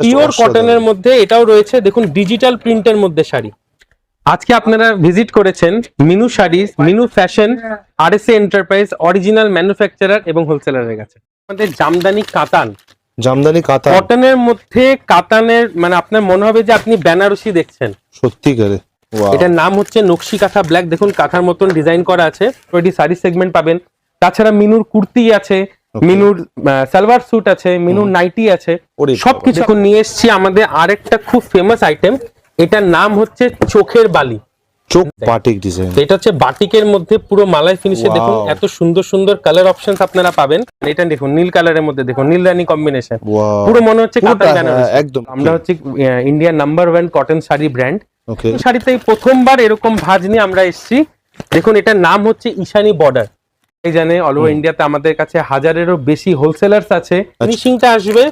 Pure কটনের মধ্যে এটাও রয়েছে। দেখুন ডিজিটাল প্রিন্টের মধ্যে শাড়ি। আজকে আপনারা ভিজিট করেছেন Minu Sarees Minu fashion R S enterprise original manufacturer এবং হোলসেলারের কাছে। আমাদের জামদানি কাতান। জামদানি কাতান। কটনের মধ্যে কাতানের মানে আপনার মনে হবে যে আপনি বেনারসি দেখছেন। সত্যি করে? এটার নাম হচ্ছে নকশি কাঁথা ব্ল্যাক দেখুন কাঁথার মতন ডিজাইন করা আছে। শাড়ি সেগমেন্ট পাবেন। তাছাড়া মিনুর কুর্তি আছে। মিনুর সালোয়ার স্যুট আছে মিনুর নাইটি আছে। সবকিছু এখন নিয়ে এসেছি আমাদের আরেকটা খুব ফেমাস আইটেম এটার নাম হচ্ছে চোখের বালি। চোখ বাটিক ডিজাইন এটা হচ্ছে বাটিকের মধ্যে পুরো মালাই ফিনিশে. দেখুন এত সুন্দর সুন্দর কালার অপশনস আপনারা পাবেন। এটা দেখুন নীল কালারের মধ্যে। দেখুন নীল রানী কম্বিনেশন পুরো মনে হচ্ছে হ্যাঁ, একদম। আমরা হচ্ছে ইন্ডিয়ার number one cotton sari brand okay শাড়িতে প্রথমবার এরকম ভাজ নিয়ে আমরা এসেছি। দেখুন এটার নাম হচ্ছে ঈশানী বর্ডার জানে অল ওভার ইন্ডিয়াতে আমাদের কাছে হাজারেরও বেশি হোলসেলার্স আছে। আচ্ছা। ফিনিশিংটা আসবে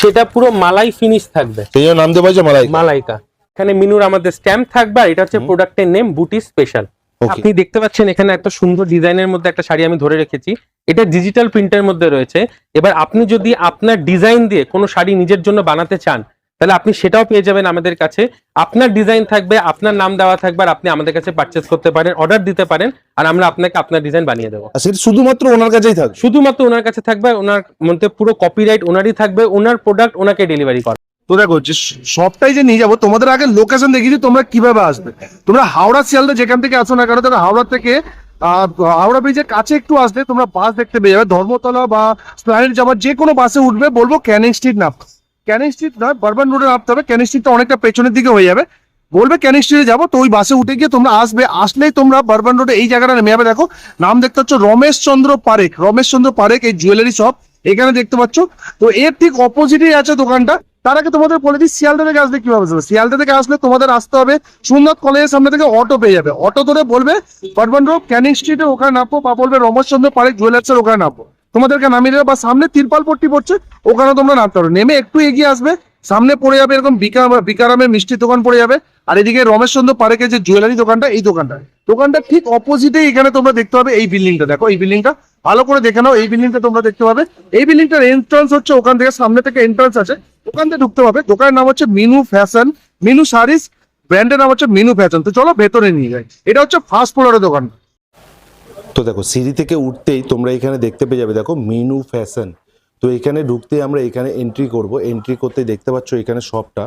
সেটা পুরো মালাই ফিনিশ থাকবে। সেই নাম দেওয়া হয়েছে মালাই মালাইকা। এখানে মিনুর আমাদের স্ট্যাম্প থাকবে আর এটা হচ্ছে প্রোডাক্টের নেম বুটি স্পেশাল আপনি দেখতে পাচ্ছেন এখানে একটা সুন্দর ডিজাইনের মধ্যে একটা শাড়ি আমি ধরে রেখেছি। এটা ডিজিটাল প্রিন্টের মধ্যে রয়েছে। এবার আপনি যদি আপনার ডিজাইন দিয়ে কোনো শাড়ি নিজের জন্য বানাতে চান তাহলে আপনি সেটাও পেয়ে যাবেন আমাদের কাছে। আপনার ডিজাইন থাকবে আপনার নাম দেওয়া থাকবে আর আপনি আমাদের কাছে পারচেস করতে পারেন অর্ডার দিতে পারেন আর আমরা আপনাকে আপনার ডিজাইন বানিয়ে দেবো। সেটা শুধুমাত্র ওনার কাছেই থাকবে? শুধুমাত্র ওনার কাছে থাকবে ওনার মধ্যে পুরো কপিরাইট ওনারই থাকবে ওনার প্রোডাক্ট ওনাকে ডেলিভারি করা। তো দেখো যে সবটাই যে নিয়ে যাব তোমাদের আগে লোকেশন দেখিয়েছি তোমরা কীভাবে আসবে। তোমরা হাওড়া শিয়ালদা যেখান থেকে আসো না কেন দেখো হাওড়া থেকে হাওড়া ব্রিজের কাছে একটু আসলে তোমরা বাস দেখতে পেয়ে যাবে ধর্মতলা বা স্প্লানেট যাবার যে কোনো বাসে উঠবে বলব ক্যানিং স্ট্রিট নাম ক্যানিং স্ট্রিট নয় বারবান রোডে নামতে হবে ক্যানিং স্ট্রিটটা অনেকটা পেছনের দিকে হয়ে যাবে। বলবে ক্যানিং স্ট্রিটে যাব, তো ওই বাসে উঠে গিয়ে তোমরা আসবে, আসলেই তোমরা বারবান রোডে এই জায়গাটা নেমে যাবে দেখো, নাম দেখতে পাচ্ছ, রমেশ চন্দ্র পারেখ, রমেশ চন্দ্র পারেখ, এই জুয়েলারি শপ এখানে দেখতে পাচ্ছ। তো এর ঠিক অপোজিটই আছে দোকানটা। তার আগে তোমাদের বলে দিই, শিয়ালদা থেকে আসলে কীভাবে আসবে শিয়ালদা থেকে আসলে তোমাদের আসতে হবে, সুন্দর কলেজের সামনে থেকে অটো পেয়ে যাবে। অটো ধরে বলবে বারবান রোড ক্যানিং স্ট্রিটের ওখানে নামবো, বা বলবে রমেশচন্দ্র পারেক জুয়েলার্সের ওখানে নামবো। তোমাদেরকে নামিয়ে দেবে বা সামনে তিরপাল পট্টি পড়ছে ওখানে তোমরা নামতে পারো। নেমে একটু এগিয়ে আসবে, সামনে পড়ে যাবে এরকম বিকা বিকারামের মিষ্টির দোকান পড়ে যাবে, আর এদিকে রমেশচন্দ্র পারেকের যে জুয়েলারি দোকানটা, এই দোকানটা। দোকানটা ঠিক অপোজিটে এখানে তোমরা দেখতে পাবে এই বিল্ডিংটা দেখো, এই বিল্ডিংটা ভালো করে দেখে নাও, এই বিল্ডিংটা তোমরা দেখতে পাবে। এই বিল্ডিংটার এন্ট্রান্স হচ্ছে ওখান থেকে, সামনে থেকে এন্ট্রান্স আছে। ওখান থেকে ঢুকতে পাবে দোকানের নাম হচ্ছে মিনু ফ্যাশন, মিনু শাড়িস, ব্র্যান্ডের নাম হচ্ছে মিনু ফ্যাশন। তো চলো ভেতরে নিয়ে যাই। এটা হচ্ছে ফার্স্ট ফ্লোরের দোকান। দেখো, সিঁড়ি থেকে উঠতেই তোমরা এখানে দেখতে পেয়ে যাবে, দেখো, মিনু ফ্যাশন। তো এখানে ঢুকতে আমরা এখানে এন্ট্রি করব। এন্ট্রি করতে দেখতে পাচ্ছ এখানে সবটা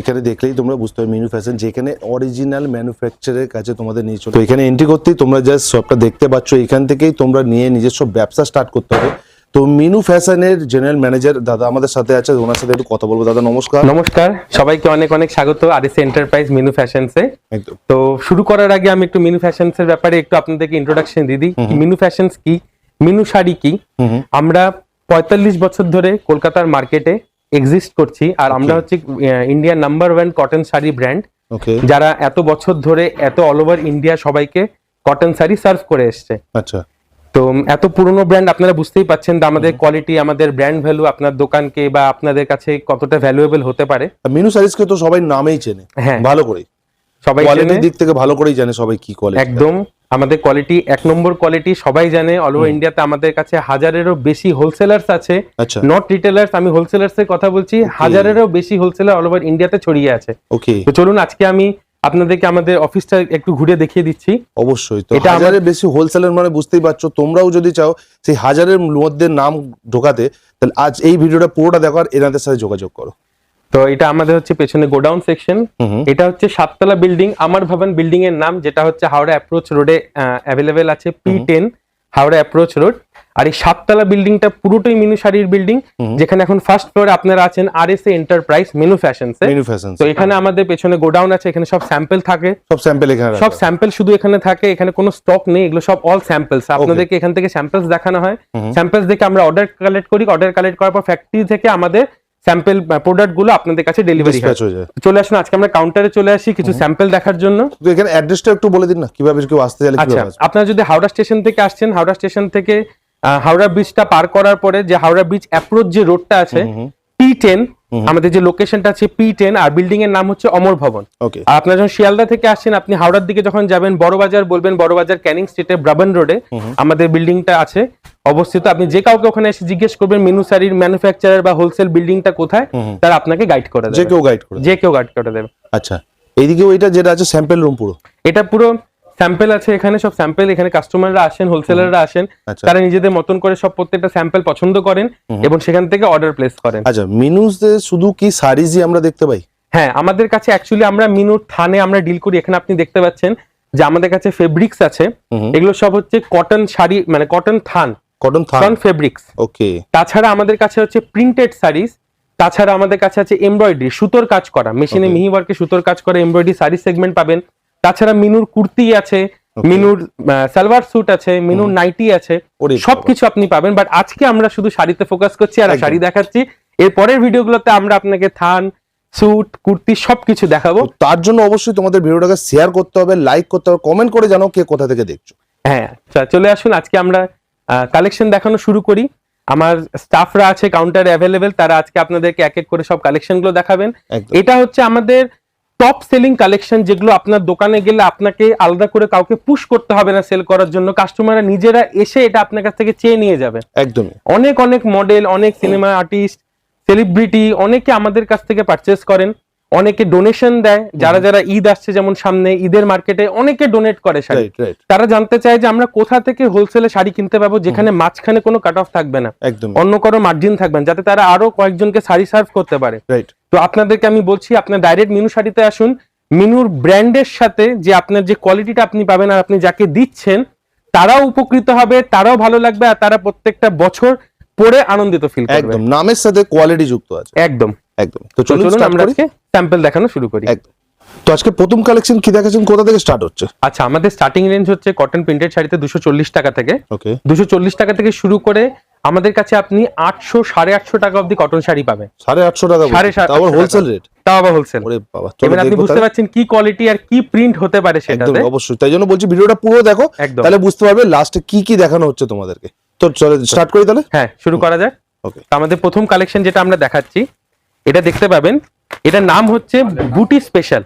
এখানে দেখলেই তোমরা বুঝতে পারবে মিনু ফ্যাশন, যেখানে অরিজিনাল ম্যানুফ্যাকচারের কাছে তোমাদের নিয়ে চলে। এখানে এন্ট্রি করতেই তোমরা জাস্ট সবটা দেখতে পাচ্ছ। এখান থেকেই তোমরা নিয়ে নিজস্ব ব্যবসা স্টার্ট করতে হবে। তো মিনু ফ্যাশনের জেনারেল ম্যানেজার দাদা আমাদের সাথে আছে ওনার সাথে একটু কথা বলব। দাদা নমস্কার। নমস্কার। সবাইকে অনেক অনেক স্বাগত আরএস এন্টারপ্রাইজ মিনু ফ্যাশনসে তো শুরু করার আগে আমি একটু মিনু ফ্যাশনস এর ব্যাপারে একটু আপনাদেরকে ইন্ট্রোডাকশন দিয়ে দিই। মিনু ফ্যাশনস কি? মিনু শাড়ি কি। আমরা পঁয়তাল্লিশ বছর ধরে কলকাতার মার্কেটে এক্সিস্ট করছি আর আমরা হচ্ছে ইন্ডিয়ার number one cotton sari brand যারা এত বছর ধরে এত অল ওভার ইন্ডিয়া সবাইকে কটন শাড়ি সার্ভ করে এসছে। আচ্ছা। তো এত পুরনো ব্র্যান্ড আপনারা বুঝতেই পাচ্ছেন আমাদের কোয়ালিটি আমাদের ব্র্যান্ড ভ্যালু আপনার দোকানকে বা আপনাদের কাছে কতটা ভ্যালুয়েবল হতে পারে। মিনু সারিজকে তো সবাই নামেই চেনে হ্যাঁ। ভালো করেই। সবাই কোয়ালিটির দিক থেকে ভালো করেই জানে সবাই কি কোয়ালিটি একদম। আমাদের কোয়ালিটি এক নম্বর কোয়ালিটি সবাই জানে অল ওভার ইন্ডিয়াতে আমাদের কাছে হাজারেরও বেশি হোলসেলার্স আছে। আচ্ছা। নট রিটেলার্স আমি হোলসেলার্স এর কথা বলছি হাজারেরও বেশি হোলসেলার অল ওভার ইন্ডিয়াতে ছড়িয়ে আছে। ওকে তো চলুন আজকে আমি আপনাদেরকে আমাদের অফিসটা একটু ঘুরে দেখিয়ে দিচ্ছি। অবশ্যই তো এটা হাজারের বেশি হোলসেলের মানে বুঝতেই পারছ তোমরাও যদি চাও সেই হাজারের মধ্যে নাম ঢোকাতে তাহলে আজ এই ভিডিওটা পুরোটা দেখার এনাদের সাথে যোগাযোগ করো। তো এটা আমাদের হচ্ছে পেছনে গোডাউন সেকশন। এটা হচ্ছে সাততলা বিল্ডিং আমার ভবন বিল্ডিং এর নাম যেটা হচ্ছে হাওড়া অ্যাপ্রোচ রোডে অ্যাভেলেবেল আছে P ten Howrah approach road আর এই সাততলা বিল্ডিংটা পুরোটাই মিনু শাড়ির বিল্ডিং যেখানে এখন ফার্স্ট ফ্লোরে আপনারা আছেন R S enterprise Minu fashion তো এখানে আমাদের পেছনে গোডাউন আছে এখানে সব স্যাম্পল থাকে। সব স্যাম্পল এখানে সব। স্যাম্পল শুধু এখানে থাকে এখানে কোনো স্টক নেই এগুলো সব অল স্যাম্পলস আপনাদেরকে এখান থেকে স্যাম্পলস দেখানো হয়। স্যাম্পলস দেখে আমরা অর্ডার কালেক্ট করি অর্ডার কালেক্ট করার পর ফ্যাক্টরি থেকে আমাদের স্যাম্পল প্রোডাক্টগুলো আপনাদের কাছে ডেলিভারি হয়। হয়ে যায়। চলে আসুন আজকে আমরা কাউন্টারে চলে আসি কিছু স্যাম্পল দেখার জন্য। এখানে অ্যাড্রেসটা একটু বলে দিন না কীভাবে কেউ আসতে চাইলে আচ্ছা কীভাবে আপনারা যদি হাওড়া স্টেশন থেকে আসছেন হাওড়া স্টেশন থেকে হাওড়া ব্রিজটা পার করার পরে যে হাওড়া ব্রিজ অ্যাপ্রোচ যে রোডটা আছে পি টেন আমাদের যে লোকেশনটা আছে পি টেন আর বিল্ডিং এর নাম হচ্ছে অমর ভবন। আর আপনার যখন শিয়ালদা থেকে আসছেন আপনি হাওড়ার দিকে যখন যাবেন বড়বাজার বলবেন বড়বাজার ক্যানিং স্ট্রিটে ব্রাবন রোডে আমাদের বিল্ডিংটা আছে। অবস্থিত আপনি যে কাউকে ওখানে এসে জিজ্ঞেস করবেন মেনু শাড়ির ম্যানুফ্যাকচারার বা হোলসেল বিল্ডিংটা কোথায় তারা আপনাকে গাইড করে যে দেবে। কেউ গাইড করে যে কেউ গাইড করে দেবে। আচ্ছা। এইদিকে ওইটা যেটা আছে স্যাম্পল রুম পুরো? এটা পুরো স্যাম্পল আছে এখানে সব স্যাম্পল এখানে কাস্টমাররা আসেন হোলসেলাররা আসেন। আচ্ছা। তারা নিজেদের মতন করে সব প্রত্যেকটা স্যাম্পল পছন্দ করেন এবং সেখান থেকে অর্ডার প্লেস করেন। আচ্ছা মিনুসে শুধু কি শাড়িজই আমরা দেখতে পাই? হ্যাঁ আমাদের কাছে অ্যাকচুয়ালি আমরা মিনুর থানে আমরা ডিল করি। এখানে আপনি দেখতে পাচ্ছেন যে আমাদের কাছে ফেব্রিক্স আছে। এগুলো সব হচ্ছে কটন শাড়ি মানে কটন থান। কটন থান। ফেব্রিক্স ওকে তাছাড়া আমাদের কাছে হচ্ছে প্রিন্টেড শাড়িস তাছাড়া আমাদের কাছে আছে এমব্রয়ডারি সুতোর কাজ করা। মেশিনে মিহি ওয়ার্কে সুতোর কাজ করা এমব্রয়ডারি শাড়ি সেগমেন্ট পাবেন। তাছাড়া মিনুর কুর্তি আছে. মিনুর সালোয়ার স্যুট আছে মিনুর নাইটি আছে সবকিছু আপনি পাবেন। বাট আজকে আমরা শুধু শাড়িতে ফোকাস করছি আর শাড়ি দেখাচ্ছি। এর পরের ভিডিওগুলোতে আমরা আপনাকে থান স্যুট কুর্তি সবকিছু দেখাবো। তার জন্য অবশ্যই তোমাদের ভিডিওটাকে শেয়ার করতে হবে লাইক করতে হবে কমেন্ট করে জানাও কে কোথা থেকে দেখছ। হ্যাঁ চলে আসুন। আজকে আমরা কালেকশন দেখানো শুরু করি। আমার স্টাফরা আছে কাউন্টারে অ্যাভেলেবেল তারা আজকে আপনাদেরকে এক এক করে সব কালেকশনগুলো দেখাবেন। এটা হচ্ছে আমাদের টপ সেলিং কালেকশন যেগুলো আপনার দোকানে গেলে আপনাকে আলাদা করে কাউকে পুশ করতে হবে না সেল করার জন্য কাস্টমাররা নিজেরা এসে এটা আপনার কাছ থেকে চেয়ে নিয়ে যাবে। একদমই। অনেক অনেক মডেল অনেক সিনেমা আর্টিস্ট সেলিব্রিটি অনেকে আমাদের কাছ থেকে পারচেস করেন। অনেকে ডোনেশন দেয় যারা যারা ঈদ আসছে যেমন সামনে ঈদের মার্কেটে অনেকে ডোনেট করে শাড়ি। তারা জানতে চায় যে আমরা কোথা থেকে হোলসেলে শাড়ি কিনতে পাবো যেখানে মাঝখানে কোনো কাট অফ থাকবে না। অন্য কারও মার্জিন থাকবে না যাতে তারা আরও কয়েকজনকে শাড়ি সার্ভ করতে পারে। তো আপনাদেরকে আমি বলছি আপনার ডাইরেক্ট মিনু শাড়িতে আসুন। মিনুর ব্র্যান্ডের সাথে যে আপনার যে কোয়ালিটিটা আপনি পাবেন আর আপনি যাকে দিচ্ছেন তারাও উপকৃত হবে তারাও ভালো লাগবে আর তারা প্রত্যেকটা বছর পরে আনন্দিত ফিল করবে। একদম নামের সাথে কোয়ালিটি যুক্ত আছে। একদম। একদম। তো চলুন আমরা আজকে স্যাম্পল দেখানো শুরু করি। তো আজকে প্রথম কালেকশন কি দেখাচ্ছেন? কোথা থেকে স্টার্ট হচ্ছে? আচ্ছা আমাদের স্টার্টিং রেঞ্জ হচ্ছে কটন প্রিন্টেড শাড়িতে দুশো চল্লিশ টাকা থেকে। ওকে দুশো চল্লিশ টাকা থেকে শুরু করে আমাদের কাছে আপনি আটশো সাড়ে আটশো টাকা অব্দি কটন শাড়ি পাবেন। সাড়ে আটশো টাকা সাড়ে সাত- হোলসেল রেট তাও আবার হোলসেল এবার আপনি বুঝতে পারছেন কি কোয়ালিটি আর কি প্রিন্ট হতে পারে একদম সেটাতে অবশ্যই। তাই জন্য বলছি ভিডিওটা পুরো দেখো একদম। তাহলে বুঝতে পারবে লাস্টে কি কি দেখানো হচ্ছে তোমাদেরকে। তো চলো স্টার্ট করি তাহলে? হ্যাঁ শুরু করা যাক। ওকে তো আমাদের প্রথম কালেকশন যেটা আমরা দেখাচ্ছি এটা দেখতে পাবেন এটার নাম হচ্ছে বুটি স্পেশাল।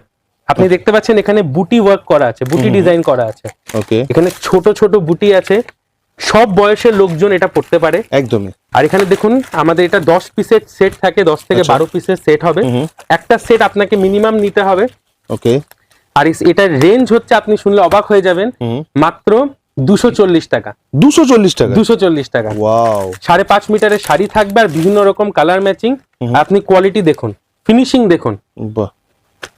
আপনি দেখতে পাচ্ছেন এখানে বুটি ওয়ার্ক করা আছে বুটি ডিজাইন করা আছে। ওকে এখানে ছোট ছোট বুটি আছে। সব বয়সের লোকজন এটা পড়তে পারে। একদমই। আর এখানে দেখুন আমাদের এটা দশ পিসের সেট থাকে দশ থেকে আচ্ছা। বারো পিসের সেট হবে। একটা সেট আপনাকে মিনিমাম নিতে হবে। ওকে আর এটার রেঞ্জ হচ্ছে আপনি শুনলে অবাক হয়ে যাবেন মাত্র দুশো চল্লিশ টাকা। দুশো চল্লিশ টাকা? দুশো চল্লিশ টাকা। ওয়াও সাড়ে পাঁচ মিটারের শাড়ি থাকবে আর বিভিন্ন রকম কালার ম্যাচিং আপনি কোয়ালিটি দেখুন। ফিনিশিং দেখুন। বাহ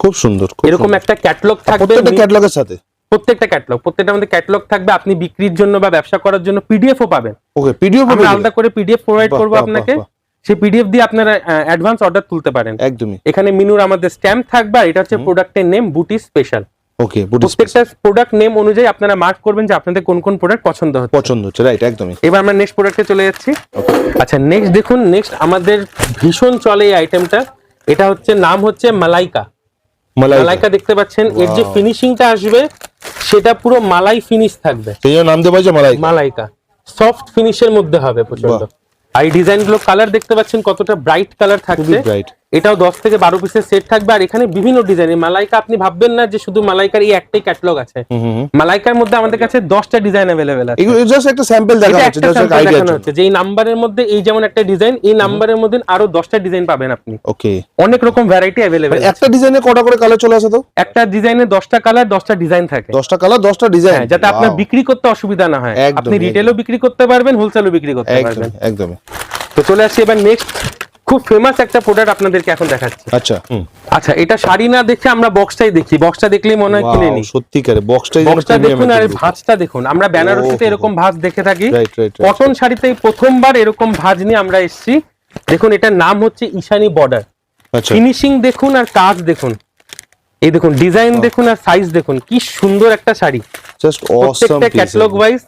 খুব সুন্দর এরকম একটা ক্যাটলগ থাকবে প্রত্যেকটা ক্যাটলগের সাথে? প্রত্যেকটা ক্যাটলগ প্রত্যেকটা আমাদের ক্যাটলগ থাকবে আপনি বিক্রির জন্য বা ব্যবসা করার জন্য পিডিএফও পাবেন। ওকে পিডিএফ আমরা আলাদা করে পিডিএফ প্রোভাইড করব আপনাকে। সেই পিডিএফ দিয়ে আপনারা অ্যাডভান্স অর্ডার তুলতে পারেন। একদমই। এখানে মিনুর আমাদের স্ট্যাম্প থাকবে আর এটা হচ্ছে প্রোডাক্টের নেম বুটি স্পেশাল ওকে বুটি প্রত্যেকটা প্রোডাক্ট নেম অনুযায়ী আপনারা মার্ক করবেন যে আপনাদের কোন কোন প্রোডাক্ট পছন্দ হচ্ছে। পছন্দ হচ্ছে রাইট একদমই। এবার আমরা নেক্সট প্রোডাক্টে চলে যাচ্ছি। আচ্ছা নেক্সট দেখুন নেক্সট আমাদের ভীষণ চলে এই আইটেমটা এটা হচ্ছে নাম হচ্ছে মালাইকা। মালাইকা। দেখতে পাচ্ছেন এর যে. ফিনিশিংটা আসবে সেটা পুরো মালাই ফিনিশ থাকবে। সেই নাম দেওয়া হয়েছে মালাই মালাইকা। সফট ফিনিশের মধ্যে হবে প্রচণ্ড আই আর এই ডিজাইনগুলো কালার দেখতে পাচ্ছেন কতটা ব্রাইট কালার থাকবে ব্রাইট এটাও দশ থেকে বারো পিসের সেট থাকবে। আর এখানে বিভিন্ন ডিজাইনের মালাইকা আপনি ভাববেন না যে শুধু মালাইকার এই একটাই ক্যাটালগ আছে। মালাইকার মধ্যে আমাদের কাছে দশটা ডিজাইন অ্যাভেলেবেল আছে। জাস্ট একটা স্যাম্পল হচ্ছে দেখানো যে এই নাম্বারের মধ্যে এই যেমন একটা ডিজাইন এই নাম্বারের মধ্যে আরও দশটা ডিজাইন পাবেন আপনি। ওকে। অনেক রকম ভ্যারাইটি অ্যাভেলেবেল একটা ডিজাইনে কটা করে কালার চলে আসে তো? একটা ডিজাইনে দশটা কালার দশটা ডিজাইন থাকে। দশটা কালার দশটা ডিজাইন হ্যাঁ যাতে আপনার বিক্রি করতে অসুবিধা না হয়। আপনি রিটেলও বিক্রি করতে পারবেন হোলসেলও বিক্রি করতে পারবেন। একদমই। তো চলে আসছি এবার নেক্সট খুব ফেমাস একটা প্রোডাক্ট আপনাদেরকে এখন দেখাচ্ছি। আচ্ছা। আচ্ছা এটা শাড়ি না দেখে আমরা বক্সটাই দেখি। বক্সটা দেখলেই মনে হয় কিনে নিই সত্যিকারে বক্সটাই বক্সটা দেখুন আর ভাঁজটা দেখুন। আমরা বেনারসিতে এরকম ভাঁজ দেখে থাকি। কটন শাড়িতে প্রথমবার এরকম ভাঁজ নিয়ে আমরা এসেছি। দেখুন এটার নাম হচ্ছে ঈশানী বর্ডার আচ্ছা। ফিনিশিং দেখুন আর কাজ দেখুন। এই দেখুন ডিজাইন দেখুন আর সাইজ দেখুন। কি সুন্দর একটা শাড়ি। জাস্ট অসাম প্রত্যেকটা ক্যাটালগ ওয়াইজ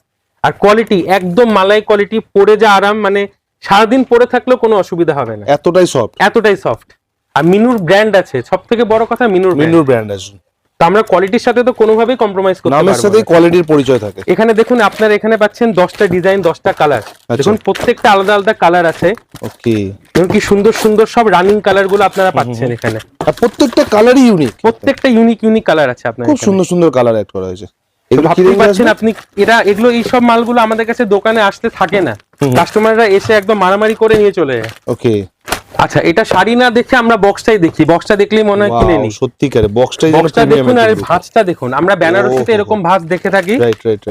আর কোয়ালিটি একদম মালাই কোয়ালিটি পরে যা আরাম মানে সারাদিন পরে থাকলেও কোনো অসুবিধা হবে না। এতটাই সফট এতটাই সফট আর মিনুর ব্র্যান্ড আছে সব থেকে বড় কথা মিনুর মিনুর ব্র্যান্ড আছে। তো আমরা কোয়ালিটির সাথে তো কোনোভাবেই কম্প্রোমাইজ করতে পারব না। কোয়ালিটির পরিচয় থাকে। এখানে দেখুন আপনার এখানে পাচ্ছেন দশটা ডিজাইন দশটা কালার। দেখুন প্রত্যেকটা আলাদা আলাদা কালার আছে। ওকে এবং কি সুন্দর সুন্দর সব রানিং কালারগুলো আপনারা পাচ্ছেন এখানে। আর প্রত্যেকটা কালারই ইউনিক প্রত্যেকটা ইউনিক ইউনিক কালার আছে আপনার খুব সুন্দর সুন্দর কালার অ্যাড করা হয়েছে। ভাবতেই পারছেন আপনি এরা এগুলো এই সব মালগুলো আমাদের কাছে দোকানে আসতে থাকে না। কাস্টমাররা এসে একদম মারামারি করে নিয়ে চলে যায়। ওকে। আচ্ছা এটা শাড়ি না দেখে আমরা বক্সটাই দেখি। বক্সটা দেখলেই মনে হয় কিনে নিই। সত্যিকারে বক্সটাই বক্সটা দেখুন আর ভাঁজটা দেখুন। আমরা বেনারসিতে এরকম ভাঁজ দেখে থাকি।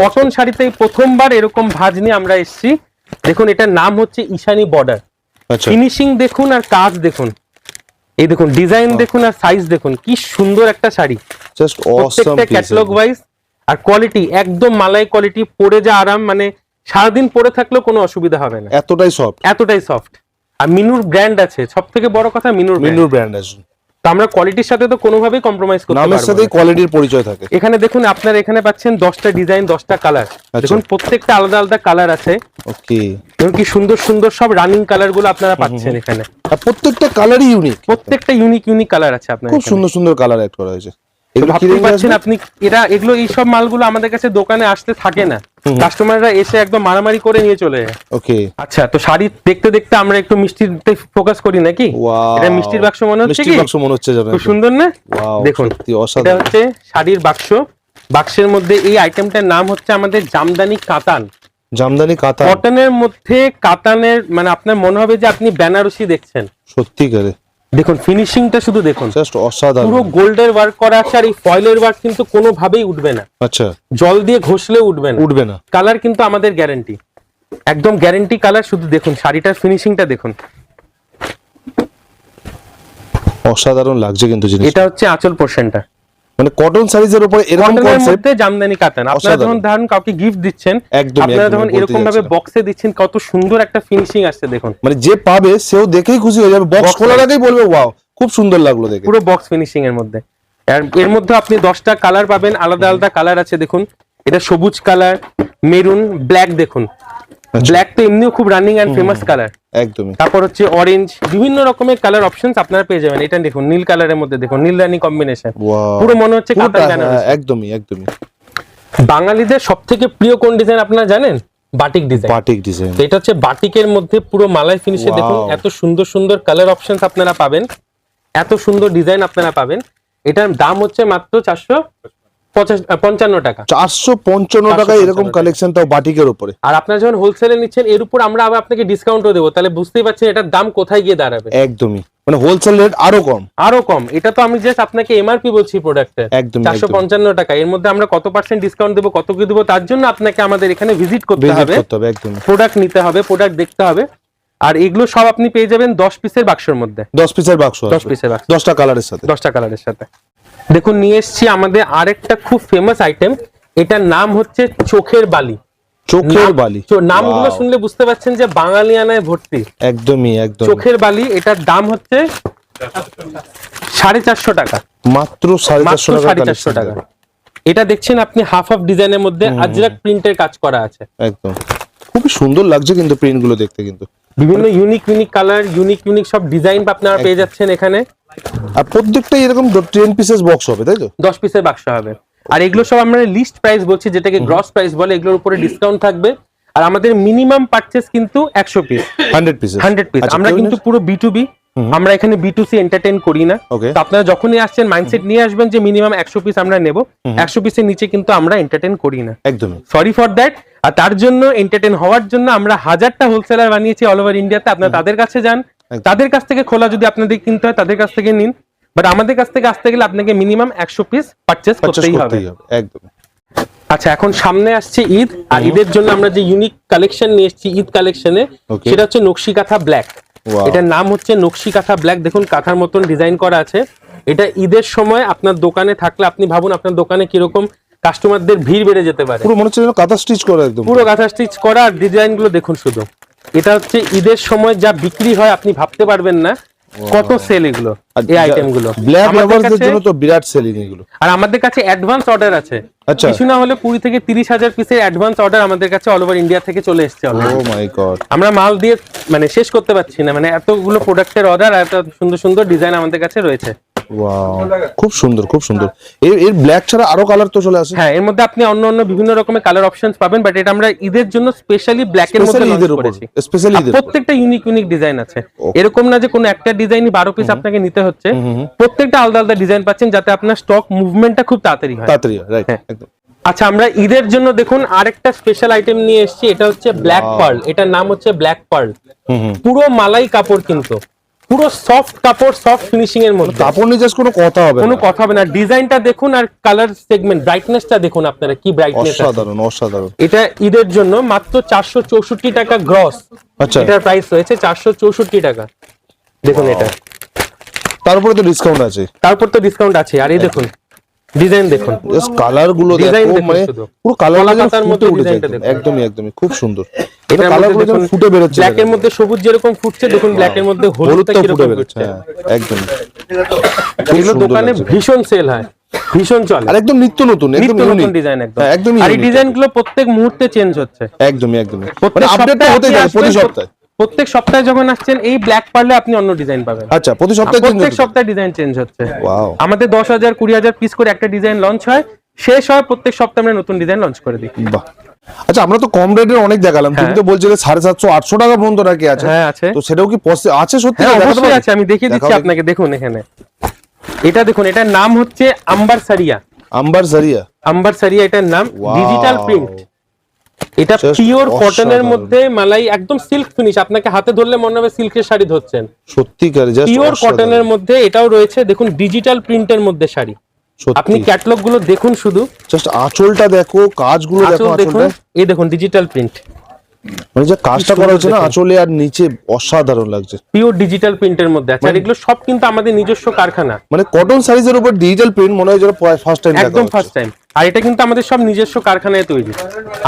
কটন শাড়িতে প্রথমবার এরকম ভাঁজ নিয়ে আমরা এসেছি। দেখুন এটার নাম হচ্ছে ঈশানী বর্ডার ফিনিশিং দেখুন আর কাজ দেখুন। এই দেখুন ডিজাইন দেখুন আর সাইজ দেখুন। কি সুন্দর একটা sari. Just awesome catalogue wise আর কোয়ালিটি একদম মালাই কোয়ালিটি পরে যা আরাম মানে সারাদিন পরে থাকলেও কোনো অসুবিধা হবে না। এতটাই সফট এতটাই সফট আর মিনুর ব্র্যান্ড আছে সব থেকে বড় কথা মিনুর মিনুর ব্র্যান্ড আছে। তো আমরা কোয়ালিটির সাথে তো কোনোভাবেই কম্প্রোমাইজ করতে নামের পারব সাথেই না। কোয়ালিটির পরিচয় থাকে। এখানে দেখুন আপনার এখানে পাচ্ছেন দশটা ডিজাইন দশটা কালার। দেখুন প্রত্যেকটা আলাদা আলাদা কালার আছে। ওকে এবং কি সুন্দর সুন্দর সব রানিং কালারগুলো আপনারা পাচ্ছেন এখানে। আর প্রত্যেকটা কালারই ইউনিক প্রত্যেকটা ইউনিক ইউনিক কালার আছে আপনার খুব সুন্দর সুন্দর কালার অ্যাড করা হয়েছে। ভাবতেই রেঞ্জ পারছেন আসবে? আপনি এরা এগুলো এই সব মালগুলো আমাদের কাছে দোকানে আসতে থাকে না। কাস্টমাররা এসে একদম মারামারি করে নিয়ে চলে যায়। ওকে। আচ্ছা তো শাড়ি দেখতে দেখতে আমরা একটু মিষ্টিতে ফোকাস করি নাকি? এটা মিষ্টির বাক্স মনে হচ্ছে কি? বাক্স মনে হচ্ছে খুব সুন্দর না? দেখুন সত্যি এটা হচ্ছে শাড়ির বাক্স। বাক্সের মধ্যে এই আইটেমটার নাম হচ্ছে আমাদের জামদানি কাতান। জামদানি কাতা কটনের মধ্যে কাতানের মানে আপনার মনে হবে যে আপনি বেনারসি দেখছেন। সত্যিকারে দেখুন ফিনিশিংটা শুধু দেখুন। জাস্ট পুরো অসাধারণ গোল্ডের ওয়ার্ক করা আছে আর এই ফয়েলের ওয়ার্ক কিন্তু কোনোভাবেই উঠবে না। আচ্ছা। জল দিয়ে ঘষলে উঠবে না। উঠবে না। কালার কিন্তু আমাদের গ্যারান্টি একদম গ্যারান্টি কালার শুধু দেখুন শাড়িটার ফিনিশিংটা দেখুন। অসাধারণ লাগছে কিন্তু জিনিস এটা হচ্ছে আঁচল পোর্শনটা মানে কটন সাইজের উপরে এরকম কনসেপ্ট জামদানি কাতান আপনারা। যখন ধরুন কাউকে গিফট দিচ্ছেন আপনারা যখন এরকম ভাবে। বক্সে দিচ্ছেন কত সুন্দর একটা ফিনিশিং আসছে দেখুন মানে যে পাবে সেও দেখেই খুশি হয়ে যাবে বক্স খোলার। আগেই বলবে ওয়াও খুব সুন্দর লাগল দেখে পুরো বক্স ফিনিশিং এর মধ্যে আর এর মধ্যে আপনি দশটা কালার পাবেন আলাদা আলাদা কালার আছে দেখুন এটা সবুজ কালার মেরুন ব্ল্যাক দেখুন। ব্ল্যাক তো এমনিও খুব রানিং অ্যান্ড ফেমাস কালার একদমই। তারপর হচ্ছে অরেঞ্জ বিভিন্ন রকমের কালার অপশনস আপনারা পেয়ে যাবেন। এটা দেখুন নীল কালারের মধ্যে দেখুন নীল রানী কম্বিনেশন পুরো মনে হচ্ছে। হ্যাঁ, একদমই একদমই। বাঙালিদের সব থেকে প্রিয় কোন ডিজাইন আপনারা জানেন? বাটিক ডিজাইন বাটিক ডিজাইন এটা হচ্ছে বাটিকের মধ্যে পুরো মালাই ফিনিশে দেখুন এত সুন্দর সুন্দর কালার অপশনস আপনারা পাবেন। এত সুন্দর ডিজাইন আপনারা পাবেন। এটার দাম হচ্ছে মাত্র চারশো পঞ্চান্ন টাকা। চারশো পঞ্চান্ন টাকায় এরকম কালেকশন তাও বাটিকের উপরে। আর আপনারা যখন হোলসেলে নিচ্ছেন এর উপর আমরা আবার আপনাকে ডিসকাউন্টও দেবো। তাহলে বুঝতেই পারছেন এটার দাম কোথায় গিয়ে দাঁড়াবে। একদমই। মানে হোলসেল রেট আরও কম। আরও কম। এটা তো আমি জাস্ট আপনাকে এমআরপি বলছি প্রোডাক্টের পঞ্চান্ন টাকা। এর মধ্যে আমরা কত পার্সেন্ট ডিসকাউন্ট দেবো কত কি দেবো তার জন্য আপনাকে আমাদের এখানে ভিজিট করতে হবে। করতে হবে একদমই। প্রোডাক্ট নিতে হবে প্রোডাক্ট দেখতে হবে। আর এগুলো সব আপনি পেয়ে যাবেন দশ পিসের বাক্সের মধ্যে। দশ পিসের বাক্স দশ পিসের বাক্স। দশটা কালারের সাথে। দশটা কালারের সাথে। দেখুন নিয়ে এসছি আমাদের আরেকটা খুব ফেমাস আইটেম এটার নাম হচ্ছে চোখের বালি। চোখের বালি। নামগুলো শুনলে বুঝতে পারছেন যে বাঙালিয়ানায় ভর্তি। একদমই একদম চোখের বালি এটার দাম হচ্ছে সাড়ে চারশো টাকা। মাত্র সাড়ে চারশো টাকা সাড়ে চারশো টাকা। এটা দেখছেন আপনি হাফ হাফ ডিজাইনের মধ্যে আজরাক প্রিন্টের কাজ করা আছে। একদম। খুবই সুন্দর লাগছে কিন্তু প্রিন্টগুলো দেখতে কিন্তু। বিভিন্ন unique unique colour unique unique সব ডিজাইন আপনারা পেয়ে যাচ্ছেন এখানে। আর প্রত্যেকটা এরকম টেন পিসেস বক্স হবে তাই তো? দশ পিসের বাক্স হবে। আর এগুলো সব আমরা লিস্ট প্রাইস বলছি যেটাকে গ্রস প্রাইস বলে এগুলোর উপরে ডিসকাউন্ট থাকবে। আর আমাদের মিনিমাম পারচেস কিন্তু একশো piece hundred pieces hundred piece আমরা কিন্তু পুরো বি আমরা এখানে বি টু সি এন্টারটেন করি না। তো আপনারা যখনই আসছেন মাইন্ডসেট নিয়ে আসবেন যে মিনিমাম একশো পিস আমরা নেব। একশো পিসের নিচে কিন্তু আমরা এন্টারটেন করি না। একদমই। সরি ফর দ্যাট আর তার জন্য এন্টারটেন হওয়ার জন্য আমরা হাজারটা হোলসেলার বানিয়েছি অল ওভার ইন্ডিয়াতে আপনারা তাদের কাছে যান। তাদের কাছ থেকে খোলা যদি আপনাদের কিনতে হয় তাদের কাছ থেকে নিন। বাট আমাদের কাছ থেকে আসতে গেলে আপনাকে মিনিমাম একশো পিস পারচেস করতেই হবে। একদম। আচ্ছা এখন সামনে আসছে ঈদ। আর ঈদের জন্য আমরা যে ইউনিক কালেকশন নিয়ে এসেছি ঈদ কালেকশনে সেটা হচ্ছে নকশি কাঁথা ব্ল্যাক এটার নাম হচ্ছে নকশি কাঁথা ব্ল্যাক দেখুন কাঁথার মতন ডিজাইন করা আছে। এটা ঈদের সময় আপনার দোকানে থাকলে আপনি ভাবুন আপনার দোকানে কীরকম কাস্টমারদের ভিড় বেড়ে যেতে পারে। পুরো মনে হচ্ছে কাঁথা স্টিচ করা একদম। পুরো কাঁথা স্টিচ করা আর ডিজাইনগুলো দেখুন শুধু। এটা হচ্ছে ঈদের সময় যা বিক্রি হয় আপনি ভাবতে পারবেন না কত সেল এগুলো এই আইটেমগুলো ব্ল্যাক লাভারদের জন্য তো বিরাট সেলিং এগুলো। আর আমাদের কাছে অ্যাডভান্স অর্ডার আছে। আচ্ছা। কিছু না হলে কুড়ি থেকে তিরিশ হাজার পিসের অ্যাডভান্স অর্ডার আমাদের কাছে অল ওভার ইন্ডিয়া থেকে চলে এসছে ও মাই গড আমরা মাল দিয়ে মানে শেষ করতে পারছি না মানে এতগুলো প্রোডাক্টের অর্ডার আর এত সুন্দর সুন্দর ডিজাইন আমাদের কাছে রয়েছে। খুব সুন্দর খুব সুন্দর। এর এর ব্ল্যাক ছাড়া আরও কালার তো চলে আসে? হ্যাঁ এর মধ্যে আপনি অন্য অন্য বিভিন্ন রকমের কালার অপশনস পাবেন বাট এটা আমরা ঈদের জন্য স্পেশালি ব্ল্যাক এর মধ্যে লঞ্চ করেছি। স্পেশালি ঈদের প্রত্যেকটা ইউনিক ইউনিক ডিজাইন আছে। এরকম না যে কোনো একটা ডিজাইনই বারো পিস আপনাকে নিতে হচ্ছে। প্রত্যেকটা আলাদা আলাদা ডিজাইন পাচ্ছেন যাতে আপনার স্টক মুভমেন্টটা খুব তাড়াতাড়ি হয়। তাড়াতাড়ি রাইট হ্যাঁ। একদম। আচ্ছা আমরা ঈদের জন্য দেখুন আরেকটা স্পেশাল আইটেম নিয়ে এসেছি এটা হচ্ছে ব্ল্যাক পার্ল এটার নাম হচ্ছে ব্ল্যাক পার্ল পুরো মালাই কাপড় কিন্তু। পুরো সফট কাপড় সফট ফিনিশিং এর মধ্যে। কাপড় নিয়ে কোনো কথা হবে কোনো কথা হবে না। ডিজাইনটা দেখুন আর কালার সেগমেন্ট ব্রাইটনেসটা দেখুন আপনারা কি ব্রাইটনেস অসাধারণ অসাধারণ। এটা ঈদের জন্য মাত্র চারশো চৌষট্টি টাকা গ্রস আচ্ছা। এটার প্রাইস রয়েছে চারশো চৌষট্টি টাকা। দেখুন এটা। তারপরে তো ডিসকাউন্ট আছে। তারপর তো ডিসকাউন্ট আছে। আর এই দেখুন ডিজাইন দেখুন। কালারগুলো দেখুন মানে। পুরো কালার পাতার মতো দেখুন। একদমই একদমই খুব সুন্দর। এটা কালারগুলো ফুটে বেরোচ্ছে ব্ল্যাক এর মধ্যে সবুজ যেরকম ফুটছে দেখুন ব্ল্যাক এর মধ্যে হলুদটা কীরকম ফুটছে। হ্যাঁ একদম এগুলো দোকানে ভীষণ সেল হয় ভীষণ চলে। আর একদম নিত্য নতুন একদম নতুন ডিজাইন একদম। হ্যাঁ, একদমই আর এই ডিজাইনগুলো প্রত্যেক মুহূর্তে চেঞ্জ হচ্ছে। একদমই একদমই। মানে প্রত্যেক সপ্তাহে হতে যায় প্রতি সপ্তাহে। প্রত্যেক সপ্তাহে যখন আসছেন এই ব্ল্যাক পারলে আপনি অন্য ডিজাইন পাবেন। আচ্ছা প্রতি সপ্তাহে প্রত্যেক সপ্তাহে ডিজাইন চেঞ্জ হচ্ছে। ওয়াও আমাদের দশ হাজার কুড়ি হাজার পিস করে একটা ডিজাইন লঞ্চ হয় শেষ হয় প্রত্যেক সপ্তাহে আমরা নতুন ডিজাইন লঞ্চ করে দিই। বাহ। আচ্ছা আমরা তো কম রেটের অনেক দেখালাম। তুমি তো বলছিলে সাড়ে সাতশো আটশো টাকা পর্যন্ত নাকি আছে। হ্যাঁ আছে। তো সেটাও কি আছে সত্যি হ্যাঁ অবশ্যই আছে। আমি দেখিয়ে দিচ্ছি আপনাকে দেখুন এখানে। এটা দেখুন এটার নাম হচ্ছে আম্বার সারিয়া আম্বার সারিয়া আম্বার সারিয়া এটার নাম ডিজিটাল প্রিন্ট এটা পিওর কটনের। মধ্যে মালাই একদম সিল্ক ফিনিশ আপনাকে হাতে ধরলে মনে হবে সিল্কের শাড়ি ধরছেন। সত্যিকার জাস্ট পিওর কটনের মধ্যে এটাও রয়েছে দেখুন ডিজিটাল প্রিন্টের মধ্যে শাড়ি। আপনি ক্যাটলগগুলো দেখুন শুধু। জাস্ট আঁচলটা দেখো কাজগুলো দেখো দেখুন। আঁচলটা। এই দেখুন ডিজিটাল প্রিন্ট মানে যে কাজটা করা হচ্ছে না আঁচলে আর নিচে অসাধারণ লাগছে। পিওর ডিজিটাল প্রিন্টের মধ্যে আছে। আর এগুলো সব কিন্তু আমাদের নিজস্ব কারখানা। মানে কটন সাইজের উপর ডিজিটাল প্রিন্ট মনে হয় যেন ফার্স্ট টাইম একদম ফার্স্ট টাইম আর এটা কিন্তু আমাদের সব নিজস্ব কারখানায় তৈরি।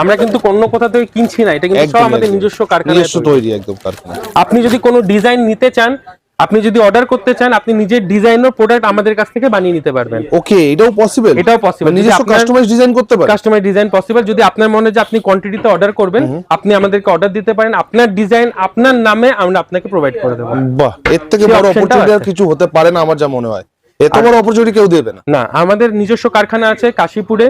আমরা কিন্তু অন্য কোথা থেকে কিনছি না এটা কিন্তু সব আমাদের নিজস্ব কারখানায় তৈরি। একদম কারখানা। আপনি যদি কোনো ডিজাইন নিতে চান আপনি যদি অর্ডার করতে চান আপনি নিজের ডিজাইনের প্রোডাক্ট আমাদের কাছ থেকে বানিয়ে নিতে পারবেন। ওকে এটাও পসিবল এটাও পসিবল যদি নিজস্ব কাস্টমাইজ ডিজাইন করতে পারে কাস্টমার ডিজাইন পসিবল যদি আপনার মনে হয় যে আপনি কোয়ান্টিটিতে অর্ডার করবেন আপনি আমাদেরকে অর্ডার দিতে পারেন। আপনার ডিজাইন আপনার নামে আমরা আপনাকে প্রোভাইড করে দেবো। বাহ এর থেকে বড় অপরচুনিটি আর কিছু হতে পারে না আমার যা মনে হয়। এত বড় অপরচুনিটি কেউ দেবে না। না আমাদের নিজস্ব কারখানা আছে কাশীপুরে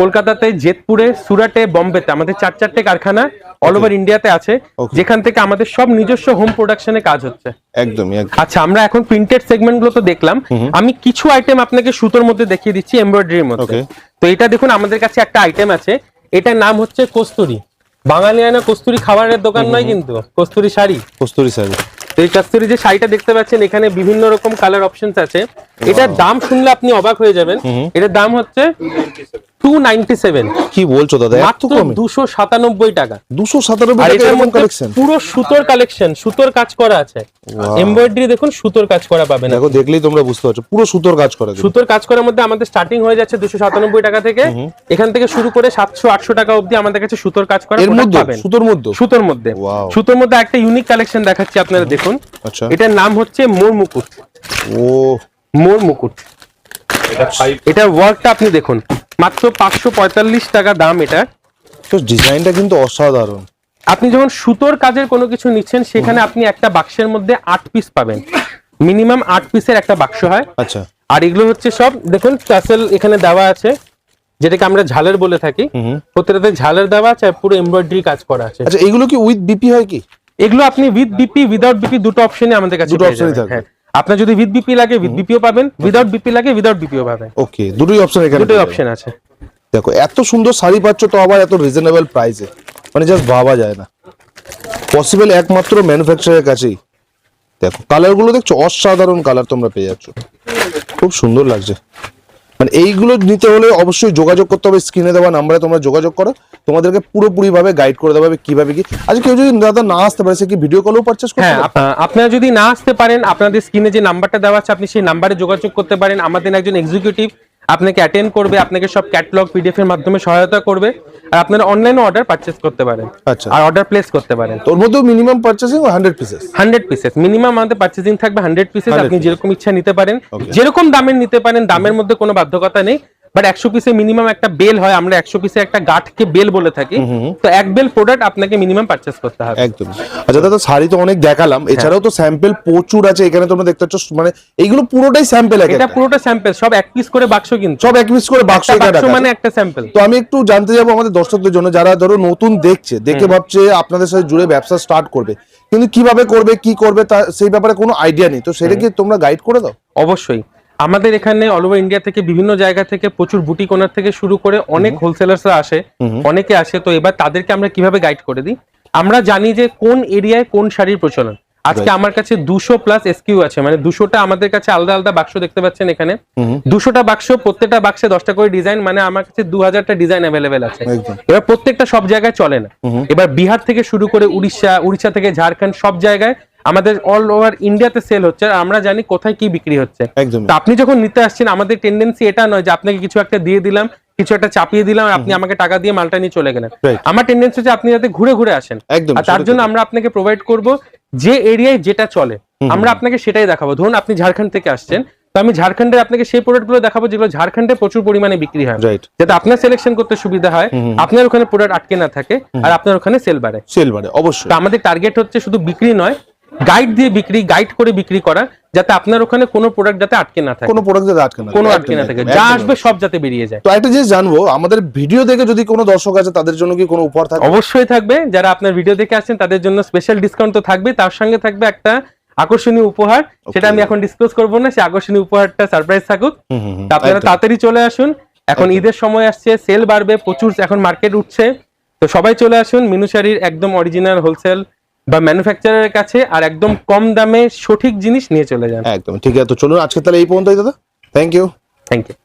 কলকাতাতে জেতপুরে সুরাটে বোম্বেতে। আমাদের চার চারটে কারখানা অল ওভার ইন্ডিয়াতে আছে। যেখান থেকে আমাদের সব নিজস্ব হোম প্রোডাকশনে কাজ হচ্ছে। একদমই আচ্ছা আমরা এখন প্রিন্টেড সেগমেন্টগুলো তো দেখলাম। আমি কিছু আইটেম আপনাকে সুতোর মধ্যে দেখিয়ে দিচ্ছি এমব্রয়ডারির মধ্যে। তো এটা দেখুন আমাদের কাছে একটা আইটেম আছে। এটার নাম হচ্ছে কস্তুরি। বাঙালিয়ানা কস্তুরি খাবারের দোকান নয় কিন্তু কস্তুরি শাড়ি। কস্তুরি শাড়ি। এই কস্তুরি যে শাড়িটা দেখতে পাচ্ছেন এখানে বিভিন্ন রকম কালার অপশনস আছে। এটার দাম শুনলে আপনি অবাক হয়ে যাবেন। এটার দাম হচ্ছে টু নাইনটি সেভেন কি বলছো দাদা? মাত্র টাকা। এরকম কালেকশন পুরো সুতোর কালেকশন সুতোর কাজ করা আছে। এমব্রয়ডারি দেখুন সুতোর কাজ করা পাবেন দেখো দেখলেই তোমরা বুঝতে পারছ। পুরো সুতোর কাজ করে। সুতোর কাজ করার মধ্যে আমাদের স্টার্টিং হয়ে যাচ্ছে দুশো সাতানব্বই টাকা থেকে। এখান থেকে শুরু করে সাতশো আটশো টাকা অবধি আমাদের কাছে সুতোর কাজ করা এর মধ্যে? সুতোর মধ্যে? সুতোর মধ্যে। সুতোর মধ্যে একটা ইউনিক কালেকশন দেখাচ্ছি আপনারা দেখুন। আচ্ছা। এটার নাম হচ্ছে মোর মুকুট। ও। মোর মুকুট। এটার ওয়ার্কটা আপনি দেখুন। মাত্র পাঁচশো পঁয়তাল্লিশ টাকা দাম এটা। তো ডিজাইনটা কিন্তু অসাধারণ। আপনি যখন সুতোর কাজের কোনো কিছু নিচ্ছেন সেখানে আপনি একটা বাক্সের মধ্যে আট পিস পাবেন। মিনিমাম আট পিসের একটা বাক্স হয়। আচ্ছা। আর এগুলো হচ্ছে সব দেখুন টাসেল এখানে দেওয়া আছে যেটাকে আমরা ঝালের বলে থাকি। প্রত্যেকটাতে ঝালের দেওয়া আছে পুরো এমব্রয়ডারি কাজ করা আছে। আচ্ছা এগুলো কি উইথ বিপি হয় কি? এগুলো আপনি উইথ বিপি উইদাউট বিপি দুটো অপশনে আমাদের কাছে দুটো যাবেন। থাকবে। হ্যাঁ। আপনার যদি উইথ বিপি লাগে উইথ বিপিও পাবেন উইদাউট বিপি লাগে উইদাউট বিপিও পাবেন। ওকে দুটোই অপশন এখানে দুটোই অপশন আছে। দেখো এত সুন্দর শাড়ি পাচ্ছ তো আবার এত রিজনেবল প্রাইসে মানে জাস্ট ভাবা যায় না। পসিবল একমাত্র ম্যানুফ্যাকচারের কাছেই। দেখো কালারগুলো দেখছ অসাধারণ কালার তোমরা পেয়ে যাচ্ছ। খুব সুন্দর লাগছে। মানে এইগুলো নিতে হলে অবশ্যই যোগাযোগ করতে হবে স্ক্রিনে দেওয়া নাম্বারে তোমরা যোগাযোগ করো। তোমাদেরকে পুরোপুরিভাবে গাইড করে দেওয়া হবে কীভাবে কি। আচ্ছা কেউ যদি দাদা না আসতে পারে সে কি ভিডিও কলও পারচেস করতে হ্যাঁ আপনারা যদি না আসতে পারেন আপনাদের স্ক্রিনে যে নাম্বারটা দেওয়া আছে আপনি সেই নাম্বারে যোগাযোগ করতে পারেন। আমাদের একজন এক্সিকিউটিভ আপনাকে অ্যাটেন্ড করবে আপনাকে সব ক্যাটলগ পিডিএফ এর মাধ্যমে সহায়তা করবে আর আপনারা অনলাইনে অর্ডার পারচেজ করতে পারেন। আচ্ছা। আর অর্ডার প্লেস করতে পারেন। তোর মধ্যে minimum purchasing 100 pieces hundred pieces minimum আমাদের পারচেজিং থাকবে হান্ড্রেড পিসেস আপনি যেরকম ইচ্ছা নিতে পারেন। যেরকম দামের নিতে পারেন দামের মধ্যে কোনো বাধ্যকতা নেই। বাট একশো পিসে মিনিমাম একটা বেল হয় আমরা একশো পিসে একটা গাঠকে বেল বলে থাকি। তো এক বেল প্রোডাক্ট আপনাকে মিনিমাম পারচেস করতে হবে। একদম। আচ্ছা দাদা শাড়ি তো অনেক দেখালাম। হ্যাঁ। এছাড়াও তো স্যাম্পল প্রচুর আছে এখানে তোমরা দেখতে পাচ্ছ মানে এইগুলো পুরোটাই স্যাম্পল এটা। পুরোটা স্যাম্পল সব এক পিস করে বাক্স কিন্তু। সব এক পিস করে বাক্স বাক্স মানে একটা স্যাম্পল তো আমি একটু জানতে যাব আমাদের দর্শকদের জন্য যারা ধরো নতুন দেখছে দেখে ভাবছে আপনাদের সাথে জুড়ে ব্যবসা স্টার্ট করবে। কিন্তু কীভাবে করবে কি করবে তা সেই ব্যাপারে কোনো আইডিয়া নেই। তো সেটা কি তোমরা গাইড করে দাও। অবশ্যই। আমাদের এখানে অল ওভার ইন্ডিয়া থেকে বিভিন্ন জায়গা থেকে প্রচুর বুটি কোনার থেকে শুরু করে অনেক হোলসেলার্সরা আসে অনেকে আসে। তো এবার তাদেরকে আমরা কীভাবে গাইড করে দিই? আমরা জানি যে কোন এরিয়ায় কোন শাড়ির প্রচলন। আজকে আমার কাছে দুশো প্লাস এসকিউ আছে মানে দুশোটা আমাদের কাছে আলাদা আলাদা বাক্স দেখতে পাচ্ছেন এখানে। দুশোটা বাক্স প্রত্যেকটা বাক্সে দশটা করে ডিজাইন মানে আমার কাছে দু হাজারটা ডিজাইন অ্যাভেলেবেল আছে। এবার প্রত্যেকটা সব জায়গায় চলে না। এবার বিহার থেকে শুরু করে উড়িষ্যা উড়িষ্যা থেকে ঝাড়খণ্ড সব জায়গায় আমাদের অল ওভার ইন্ডিয়াতে সেল হচ্ছে আর আমরা জানি কোথায় কি বিক্রি হচ্ছে। তো আপনি যখন নিতে আসছেন আমাদের টেন্ডেন্সি এটা নয় যে আপনাকে কিছু একটা দিয়ে দিলাম কিছু একটা চাপিয়ে দিলাম আপনি আমাকে টাকা দিয়ে মালটা নিয়ে চলে গেলেন। আমার টেন্ডেন্সি হচ্ছে আপনি যাতে ঘুরে ঘুরে আসেন। একদম আর তার জন্য আমরা আপনাকে প্রোভাইড করব যে এরিয়ায় যেটা চলে। আমরা আপনাকে সেটাই দেখাবো। ধরুন আপনি ঝাড়খণ্ড থেকে আসছেন তো আমি ঝাড়খণ্ডে আপনাকে সেই প্রোডাক্টগুলো দেখাবো যেগুলো ঝাড়খণ্ডে প্রচুর পরিমাণে বিক্রি হয়। যাতে আপনার সিলেকশন করতে সুবিধা হয় আপনার ওখানে প্রোডাক্ট আটকে না থাকে আর আপনার ওখানে সেল বাড়ে। সেল বাড়ে অবশ্যই। আমাদের টার্গেট হচ্ছে শুধু বিক্রি নয় গাইড দিয়ে বিক্রি গাইড করে বিক্রি করা যাতে আপনার ওখানে কোনো প্রোডাক্ট যাতে আটকে না থাকে। কোনো প্রোডাক্ট যাতে আটকে না কোনো। আটকে না থাকে। যা আসবে সব যাতে বেরিয়ে যায়। তো একটা জিনিস জানব আমাদের ভিডিও দেখে যদি কোনো দর্শক আছে তাদের জন্য কি কোনো উপহার থাকে অবশ্যই থাকবে। যারা আপনার ভিডিও দেখে আসছেন তাদের জন্য স্পেশাল ডিসকাউন্ট তো থাকবে। তার সঙ্গে থাকবে একটা আকর্ষণীয় উপহার। সেটা আমি এখন ডিসক্লোজ করব না। সেই আকর্ষণীয় উপহারটা সারপ্রাইজ থাকুক। আপনারা তাড়াতাড়ি চলে আসুন। এখন ঈদের সময় আসছে সেল বাড়বে প্রচুর এখন মার্কেট উঠছে। তো সবাই চলে আসুন মিনু শাড়ির একদম অরিজিনাল হোলসেল বা ম্যানুফ্যাকচারের কাছে আর একদম কম দামে সঠিক জিনিস নিয়ে চলে যান। একদম ঠিক আছে। তো চলুন আজকে তাহলে এই পর্যন্তই দাদা। Thank you thank you